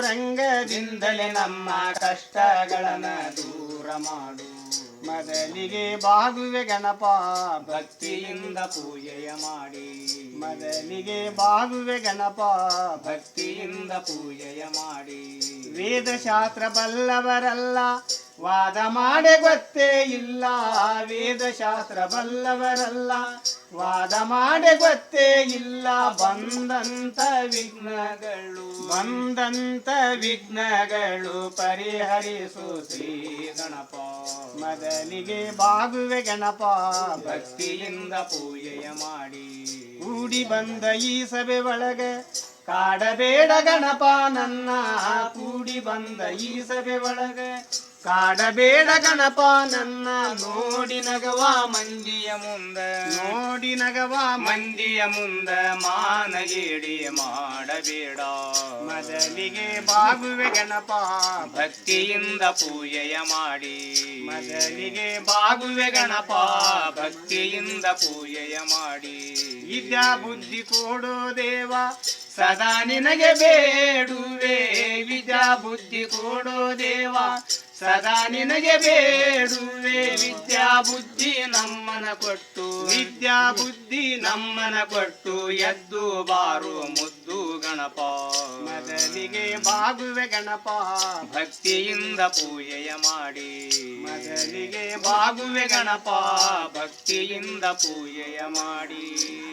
ರಂಗದಿಂದಲೇ ನಮ್ಮ ಕಷ್ಟಗಳನ್ನ ದೂರ ಮಾಡು. ಮೊದಲಿಗೆ ಬಾಗುವೆ ಗಣಪ, ಭಕ್ತಿಯಿಂದ ಪೂಜೆಯ ಮಾಡಿ. ಮೊದಲಿಗೆ ಬಾಗುವೆ ಗಣಪ, ಭಕ್ತಿಯಿಂದ ಪೂಜೆಯ ಮಾಡಿ. ವೇದಶಾಸ್ತ್ರ ಬಲ್ಲವರಲ್ಲ, ವಾದ ಮಾಡೆ ಗೊತ್ತೇ ಇಲ್ಲ. ವೇದಶಾಸ್ತ್ರ ಬಲ್ಲವರಲ್ಲ ವಾದ ಮಾಡೆ ಗೊತ್ತೇ ಇಲ್ಲ. ಬಂದಂತ ವಿಘ್ನಗಳು ಬಂದಂತ ವಿಘ್ನಗಳು ಪರಿಹರಿಸು ಶ್ರೀ ಗಣಪ. ಮೊದಲಿಗೆ ಬಾಗುವೆ ಗಣಪ ಭಕ್ತಿಯಿಂದ ಪೂಜೆಯ ಮಾಡಿ. ಕೂಡಿ ಬಂದ ಈ ಸಭೆ ಒಳಗೆ ಕಾಡಬೇಡ ಗಣಪ ನನ್ನ. ಕೂಡಿ ಬಂದ ಈ ಸಭೆ ಒಳಗೆ ಕಾಡಬೇಡ ಗಣಪ ನನ್ನ ನೋಡಿ ನಗವ ಮಂದಿಯ ಮುಂದ. ನೋಡಿ ನಗವ ಮಂದಿಯ ಮುಂದ ಮಾನಗೇಡಿ ಮಾಡಬೇಡ. ಮೊದಲಿಗೆ ಬಾಗುವೆ ಗಣಪ. ಭಕ್ತಿಯಿಂದ ಪೂಜೆಯ ಮಾಡಿ. ಮೊದಲಿಗೆ ಬಾಗುವೆ ಗಣಪ. ಭಕ್ತಿಯಿಂದ ಪೂಜೆಯ ಮಾಡಿ. ವಿದ್ಯಾ ಬುದ್ಧಿ ಕೊಡೋ ದೇವ ಸದಾ ನಿನಗೆ ಬೇಡುವೆ. ವಿದ್ಯಾ ಬುದ್ಧಿ ಕೊಡೋ ದೇವ ಸದಾ ನಿನಗೆ ಬೇಡುವೆ. ವಿದ್ಯಾ ಬುದ್ಧಿ ನಮ್ಮನ ಕೊಟ್ಟು. ವಿದ್ಯಾ ಬುದ್ಧಿ ನಮ್ಮನ ಕೊಟ್ಟು. ಎದ್ದು ಬಾರು ಮುದ್ದು ಗಣಪ. ಮಗನಿಗೆ ಬಾಗುವೆ ಗಣಪ. ಭಕ್ತಿಯಿಂದ ಪೂಜೆಯ ಮಾಡಿ. ಮಗನಿಗೆ ಬಾಗುವೆ ಗಣಪ. ಭಕ್ತಿಯಿಂದ ಪೂಜೆಯ ಮಾಡಿ.